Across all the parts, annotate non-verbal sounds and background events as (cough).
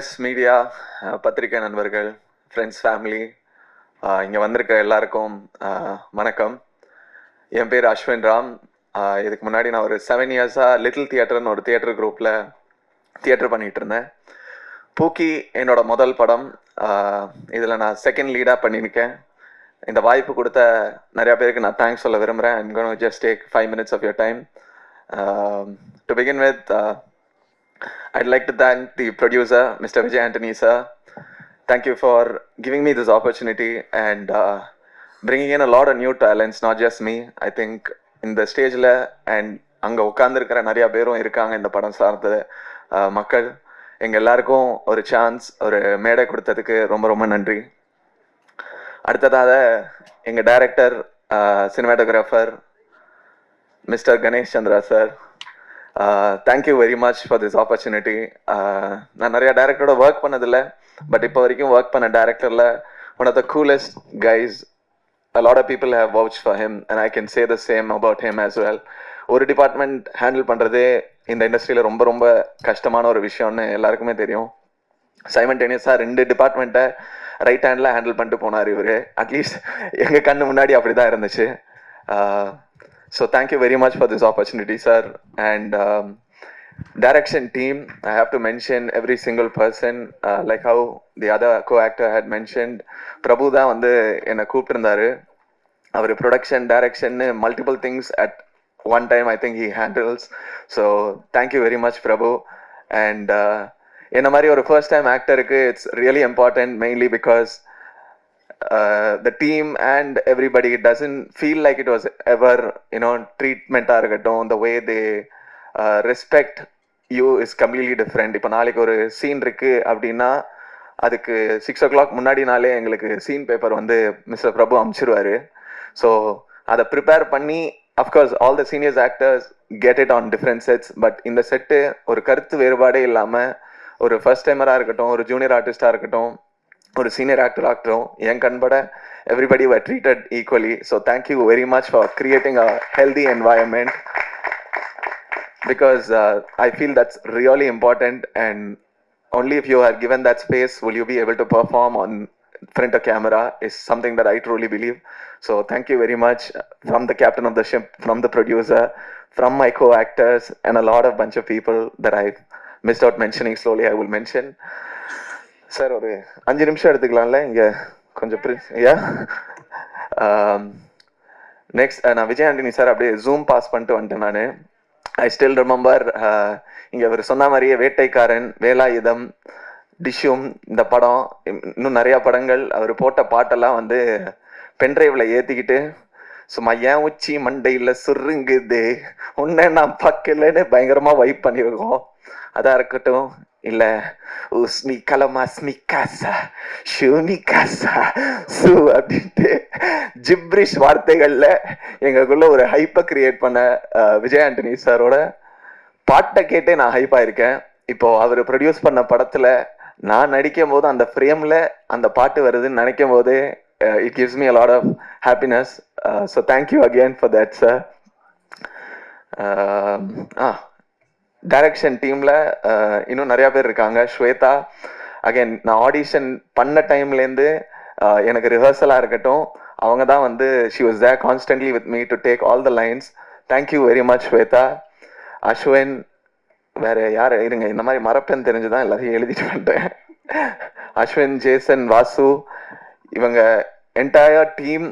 Press media uh, பத்திரிகை நண்பர்கள் friends family இங்கே வந்திருக்க எல்லாருக்கும் uh, வணக்கம். என் பேர் அஸ்வின் ராம். Uh, இதுக்கு முன்னாடி நான் ஒரு செவன் இயர்ஸாக லிட்டில் தியேட்டர்னு ஒரு தியேட்டர் குரூப்பில் தியேட்டர் பண்ணிகிட்டு இருந்தேன். பூக்கி என்னோட முதல் படம். இதில் நான் செகண்ட் லீடாக பண்ணியிருக்கேன். இந்த வாய்ப்பு கொடுத்த நிறையா பேருக்கு நான் தேங்க்ஸ் சொல்ல விரும்புகிறேன் I'm gonna just take five minutes of your time to begin with I'd like to thank the producer, Mr. Vijay Antony, sir. Thank you for giving me this opportunity and uh, bringing in a lot of new talents, not just me. I think in இந்த ஸ்டேஜில் and அங்கே உட்காந்துருக்கிற நிறையா பேரும் இருக்காங்க இந்த படம் சார்ந்த மக்கள் எங்கள் எல்லாருக்கும் ஒரு சான்ஸ் ஒரு மேடை கொடுத்ததுக்கு ரொம்ப ரொம்ப நன்றி அடுத்ததாக எங்கள் director cinematographer mister Ganesh Chandra sir thank you very much for this opportunity நான் நிறைய டேரக்டரோட ஒர்க் பண்ணதில்லை பட் இப்போ வரைக்கும் ஒர்க் பண்ண டேரக்டரில் one of the coolest guys lot of of people have for for and I can say the same about about as as ஒரு department handle பண்ணுறதே இந்த இண்டஸ்ட்ரியில் ரொம்ப ரொம்ப கஷ்டமான ஒரு விஷயம்னு எல்லாருக்குமே தெரியும். சைமன்டேனியஸாக ரெண்டு டிபார்ட்மெண்ட்டை ரைட் ஹேண்டில் ஹேண்டில் பண்ணிட்டு போனார் இவர். அட்லீஸ்ட் எங்கள் கண்ணு முன்னாடி அப்படி தான் இருந்துச்சு uh, so thank you very much for this opportunity sir and direction team i have to mention every single person uh, like how the other co-actor had mentioned. Prabhu தான் வந்து என்னை கூப்பிட்டுருந்தாரு. அவர் production direction multiple things at one time I think he handles so thank you very much Prabhu and என்ன மாதிரி ஒரு first time ஆக்டருக்கு it's really important mainly because the the team and everybody it doesn't feel like it was ever you know treatment இருக்கட்டும். The way they uh, respect you is completely different. இப்போ நாளைக்கு ஒரு scene இருக்கு அப்படின்னா அதுக்கு six ஓ clock முன்னாடி நாளே எங்களுக்கு சீன் பேப்பர் வந்து மிஸ்டர் பிரபு அமுச்சிருவாரு. ஸோ அதை ப்ரிப்பேர் பண்ணி of course all the seniors actors get it on different sets but இந்த செட்டு ஒரு கருத்து வேறுபாடே இல்லாமல் ஒரு ஃபர்ஸ்ட் டைமராக இருக்கட்டும் ஒரு ஜூனியர் ஆர்டிஸ்டாக இருக்கட்டும் ஒரு சீனியர் ஆக்டர் ஆகட்டும் என் கண்பட everybody were treated equally so thank you very much for creating a healthy environment because uh, I feel that's really important, and only if you are given that space will you be able to perform on front of camera is something that I truly believe. So thank you very much from the captain of the ship, from the producer, from my co-actors, and a lot of bunch of people that I missed out mentioning. Slowly, I will mention. Sir ஒரு அஞ்சு நிமிஷம் எடுத்துக்கலாம்ல? இங்கே கொஞ்சம் ஐயா next um, நான் Vijay Antony sir அப்படியே zoom pass பண்ணிட்டு வந்துட்டேன் நான். ஐ ஸ்டில் ரிமெம்பர் இங்கே அவர் சொன்ன மாதிரியே வேட்டைக்காரன் வேலாயுதம் டிஷ்யூம் இந்த படம் இன்னும் நிறையா படங்கள். அவர் போட்ட பாட்டெல்லாம் வந்து பென்ட்ரைவில் ஏற்றிக்கிட்டு சும்மா ஏன் உச்சி மண்டையில் சுருங்குது? உன்னை நான் பார்க்கலன்னு பயங்கரமாக வைப் பண்ணியிருக்கோம். அதாக இருக்கட்டும். இல்ல உஸ்மி கலமா ஸ்மி காசா ஷூமி காசா சு அப்படின்ட்டு ஜிப்ரிஷ் வார்த்தைகள்ல எங்களுக்குள்ள ஒரு ஹைப்பை கிரியேட் பண்ண விஜய் ஆண்டனி சாரோட பாட்டை கேட்டே நான் ஹைப் ஆயிருக்கேன். இப்போ அவர் ப்ரொடியூஸ் பண்ண படத்துல நான் நடிக்கும் போது அந்த ஃப்ரேம்ல அந்த பாட்டு வருதுன்னு நினைக்கும் போதே it gives me a lot of happiness so thank you again for that sir ah direction டீமில் இன்னும் நிறையா பேர் இருக்காங்க. ஸ்வேதா அகைன் நான் ஆடிஷன் பண்ண டைம்லேருந்து எனக்கு ரிஹர்சலாக இருக்கட்டும் அவங்க தான் வந்து she was there constantly with me to take all the lines thank you very much Shweta. Ashwin வேற யார்? இருங்க இந்த மாதிரி மறப்பேன்னு தெரிஞ்சுதான் எல்லாத்தையும் எழுதிட்டு வந்துட்டேன் அஸ்வின் ஜேசன் வாசு இவங்க என்டையர் டீம்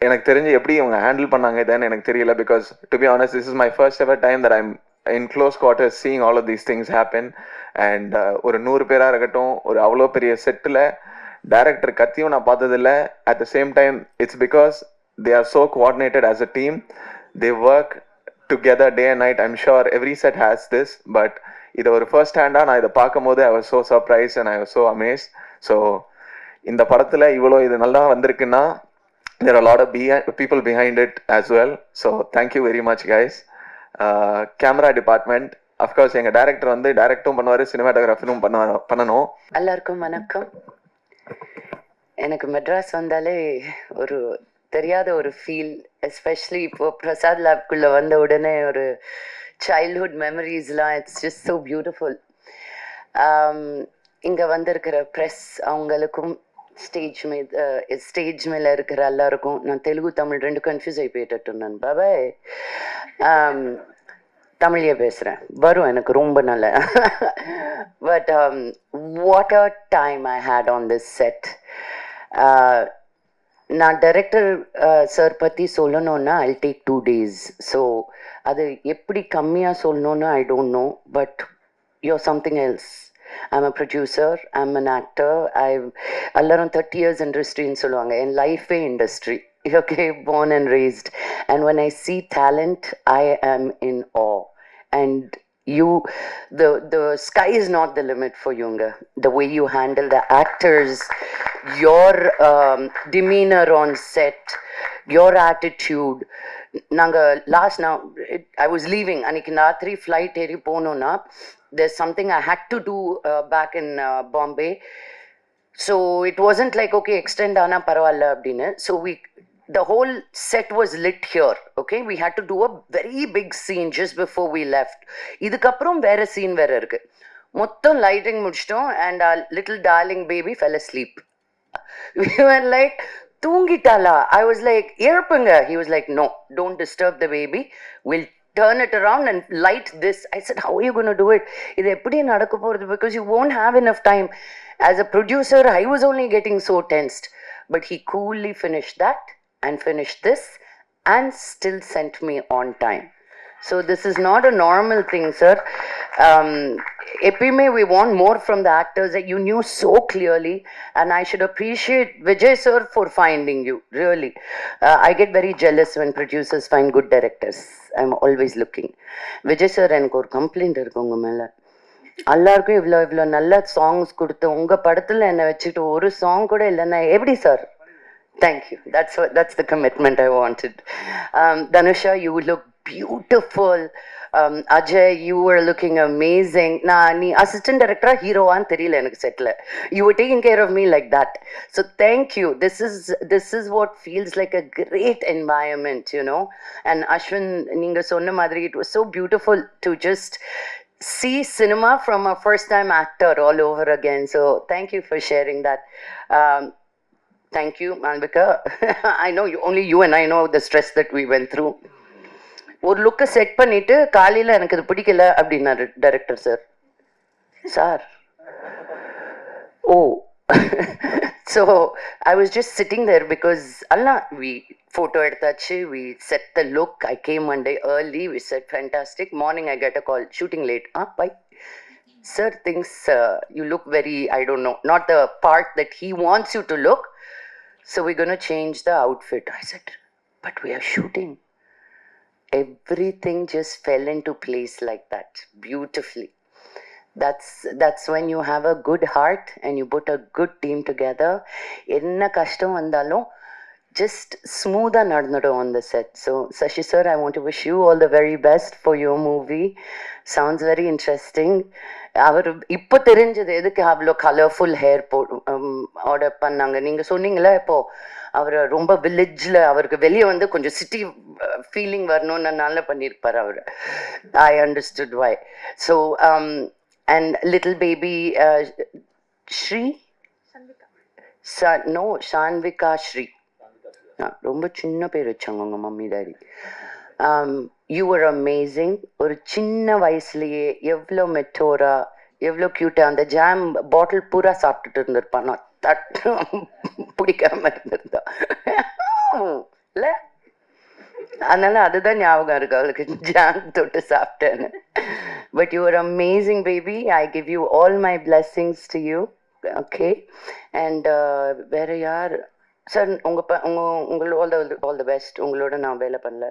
எனக்கு தெரிஞ்சு எப்படி இவங்க ஹேண்டில் பண்ணாங்க இதுன்னு எனக்கு தெரியல because to be honest this is my first ever time that I'm in close quarter seeing all of these things happen and ஒரு நூறு பேராக இருக்கட்டும் ஒரு அவ்வளோ பெரிய செட்டில் டேரக்டர் கத்தியும் நான் பார்த்ததில்ல. At the same time it's because they are so coordinated as a team they work together day and night I'm sure every set has this but இதை ஒரு ஃபர்ஸ்ட் ஹேண்டாக நான் இதை பார்க்கும்போது I was so surprise and I was so amaze so இந்த படத்தில் இவ்வளோ இது நல்லா வந்திருக்குன்னா there are lot of of people behind it as well so thank you very much guys camera department of course எங்கள் டேரக்டர் டைரக்டர் வந்து டைரக்டும் பண்ணுவார் சினிமாட்டோகிராஃபரும் பண்ண பண்ணணும். எல்லாருக்கும் வணக்கம். எனக்கு மெட்ராஸ் வந்தாலே ஒரு தெரியாத ஒரு ஃபீல் எஸ்பெஷலி இப்போ பிரசாத் லேப்குள்ளே வந்த உடனே ஒரு சைல்ட்ஹுட் மெமரிஸ்லாம் இட்ஸ் ஜஸ்ட் ஸோ பியூட்டிஃபுல் இங்கே வந்திருக்கிற ப்ரெஸ் அவங்களுக்கும் ஸ்டேஜ் மீது ஸ்டேஜ் மேலே இருக்கிற எல்லாருக்கும் நான் தெலுங்கு தமிழ் ரெண்டு கன்ஃபியூஸ் ஆகி போயிட்டு நான். பாபாய். Um, தமிழையே பேசுகிறேன் வரும் எனக்கு ரொம்ப நல்ல but what a time I had on this set நான் டைரக்டர் சார் பற்றி சொல்லணுன்னா I take two days so அது எப்படி கம்மியாக சொல்லணுன்னு I don't know but your something else I'm a producer I'm an actor I எல்லாரும் தேர்ட்டி இயர்ஸ் இண்டஸ்ட்ரின்னு சொல்லுவாங்க (laughs) என் லைஃபே industry okay born and raised and when i see talent i am in awe and you the the sky is not the limit for Yunga. The way you handle the actors, your um, demeanor on set, your attitude. நாங்க last நான் I was leaving அன்னைக்கு ராத்திரி flight ஏறி போனோன்னா there's something I had to do uh, back in uh, Bombay. So it wasn't like, okay, extend ana paravalla abdinu. So we, the whole set was lit here. Okay, we had to do a very big scene just before we left. இதுக்கப்புறம் வேற scene வேற இருக்கு மொத்தம் lighting முடிச்சிட்டோம் and little darling baby fell asleep (laughs) we were like தூங்கிட்டாளா I was like எழுப்புங்க he was like no don't disturb the baby we'll turn it around and light this. I said, How are you going to do it? Because you won't have enough time. As a producer, I was only getting so tensed. But he coolly finished that and finished this and still sent me on time. So this is not a normal thing, sir. Um, Epime, we want more from the actors that you knew so clearly, and I should appreciate Vijay sir for finding you. Really, uh, I get very jealous when producers find good directors. I'm always looking Vijay sir எனக்கு ஒரு complaint இருக்கு உங்க மேல. எல்லாருக்கும் இவ்வளோ இவ்வளோ நல்ல songs கொடுத்து உங்க படத்துல என்னை வச்சுட்டு ஒரு சாங் கூட இல்லைன்னா எப்படி sir Thank that's that's what that's I commitment Dhanusha you look beautiful you look beautiful. Um, Ajay, you were looking amazing. நான் நீ அசிஸ்டன்ட் டைரக்டரா ஹீரோவான்னு தெரியல எனக்கு செட்ல you were taking care of me like that so thank you this is this is what feels like a great environment you know and ashwin நீங்க சொன்ன மாதிரி it was so beautiful to just see cinema from a first time actor all over again so thank you for sharing that um, Thank you, Malvika. I know you, only you and I know the stress that we went through. ஒரு லுக்கை set பண்ணிட்டு காலையில் எனக்கு இது பிடிக்கல அப்படின்னாரு director sir sir oh. So I was just sitting there because எல்லாம் we photo எடுத்தாச்சு we set the look I came one day early we set fantastic morning I get a call shooting late ah by sir things you look very very i don't know not part that he he wants you look so we gonna change the outfit the outfit. I said but we are everything just fell into place like that beautifully that's that's when you have a good heart and you put a good team together என்ன கஷ்டம் வந்தாலும் just smoother நடந்துடும் on the set so sashi sir i want to wish you all the very best for your movie sounds very interesting அவர் இப்போ தெரிஞ்சது எதுக்கு அவ்வளோ colourful hair போ order பண்ணாங்க நீங்கள் சொன்னீங்களே இப்போது அவர் ரொம்ப வில்லேஜில் அவருக்கு வெளியே வந்து கொஞ்சம் சிட்டி ஃபீலிங் வரணும்னு நல்லா பண்ணியிருப்பார் அவர். I understood why so and little baby Sri? No Shanvika Sri. ரொம்ப சின்ன பேர் வச்சாங்க உங்க mummy daddy you are amazing ஒரு சின்ன வயசுலயே எவ்வளோ மெட்டோரா எவ்வளோ க்யூட்டா அந்த ஜாம் பாட்டில் பூரா சாப்பிட்டுட்டு இருந்திருப்பான். நான் தட்டு பிடிக்காம இருந்திருந்தா இல்ல அதனால அதுதான் ஞாபகம் இருக்கு. அவளுக்கு ஜாம் தொட்டு சாப்பிட்டேன்னு. But you are amazing baby I give you all my blessings to you okay and வேற யார்? சார் உங்க ப- உங்க உங்களோட all the all the best உங்களோட நான் வேலை பண்ணல.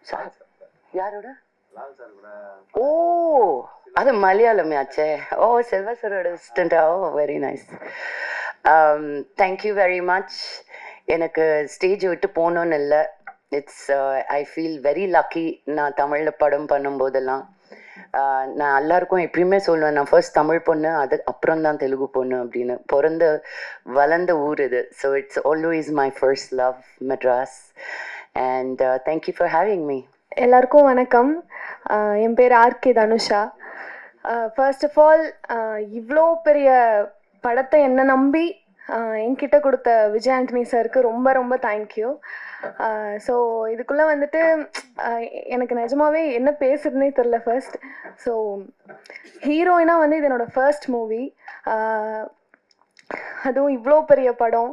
சார், யாரோட? ஓ அது மலையாளமே ஆச்சே ஓ செல்வா சரோட அசிஸ்டண்டா ஓ very nice thank you very much எனக்கு ஸ்டேஜ் விட்டு போகணுன்னு இல்லை. It's I feel very lucky நான் தமிழில் படம் பண்ணும்போதெல்லாம் uh, நான் எல்லாருக்கும் எப்பயுமே சொல்லுவேன் நான் ஃபர்ஸ்ட் தமிழ் பொண்ணு அது அப்புறம் தான் தெலுங்கு பொண்ணு அப்படின்னு. பிறந்த வளர்ந்த ஊர் இது. So it's always my first love Madras and thank you for having me எல்லாருக்கும் வணக்கம். என் பேர் RK Dhanusha. First of all இவ்வளோ பெரிய படத்தை என்ன நம்பி என்கிட்ட கொடுத்த விஜய் ஆண்டனி சாருக்கு ரொம்ப ரொம்ப தேங்க்யூ ஸோ இதுக்குள்ளே வந்துட்டு எனக்கு நிஜமாவே என்ன பேசுறதுனே தெரில ஃபர்ஸ்ட் ஸோ ஹீரோயினாக வந்து இது என்னோடய ஃபர்ஸ்ட் மூவி அதுவும் இவ்வளோ பெரிய படம்.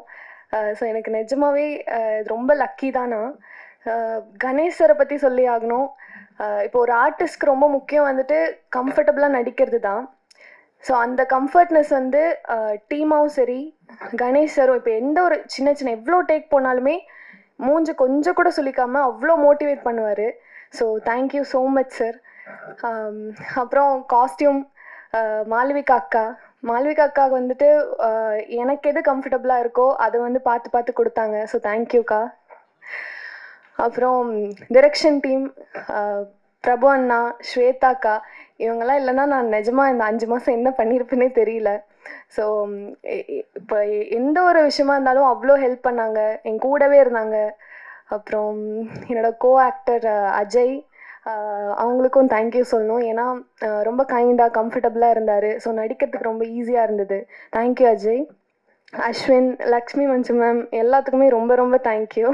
ஸோ எனக்கு நிஜமாவே இது ரொம்ப லக்கி தான் நான். கணேஷ் சாரை பற்றி சொல்லி ஆகணும். இப்போ ஒரு ஆர்டிஸ்ட்க்கு ரொம்ப முக்கியம் வந்துட்டு கம்ஃபர்டபுளாக நடிக்கிறது தான் ஸோ அந்த கம்ஃபர்ட்னஸ் வந்து டீமாவும் சரி கணேஷ் சாரும் இப்போ எந்த ஒரு சின்ன சின்ன எவ்வளோ டேக் போனாலுமே மூஞ்சு கொஞ்சம் கூட சொல்லிக்காமல் அவ்வளோ மோட்டிவேட் பண்ணுவார். So thank you so much sir அப்புறம் காஸ்டியூம் மாலவிகா அக்கா. மாலவிகா அக்காவுக்கு வந்துட்டு எனக்கு எது கம்ஃபர்டபுளாக இருக்கோ அதை வந்து பார்த்து பார்த்து கொடுத்தாங்க. ஸோ தேங்க்யூக்கா அப்புறம் டிரெக்ஷன் டீம் பிரபு அண்ணா ஸ்வேதாக்கா இவங்கெல்லாம் இல்லைன்னா நான் நிஜமாக இந்த அஞ்சு மாதம் என்ன பண்ணியிருப்பேனே தெரியல. ஸோ இப்போ எந்த ஒரு விஷயமா இருந்தாலும் அவ்வளோ ஹெல்ப் பண்ணாங்க. என் கூடவே இருந்தாங்க. அப்புறம் என்னோட கோ ஆக்டர் அஜய் அவங்களுக்கும் தேங்க்யூ சொல்லணும். ஏன்னா ரொம்ப கைண்டாக கம்ஃபர்டபுளாக இருந்தார். ஸோ நடிக்கிறதுக்கு ரொம்ப ஈஸியாக இருந்தது. Thank you Ajay. Ashwin Lakshmi Manju ma'am எல்லாத்துக்குமே ரொம்ப ரொம்ப தேங்க்யூ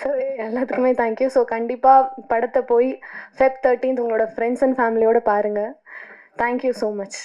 ஸோ eh, எல்லாத்துக்குமே தேங்க்யூ ஸோ கண்டிப்பாக படத்தை போய் ஃபெப் தேர்ட்டீன்த் உங்களோட ஃப்ரெண்ட்ஸ் அண்ட் ஃபேமிலியோட பாருங்கள் தேங்க்யூ ஸோ மச்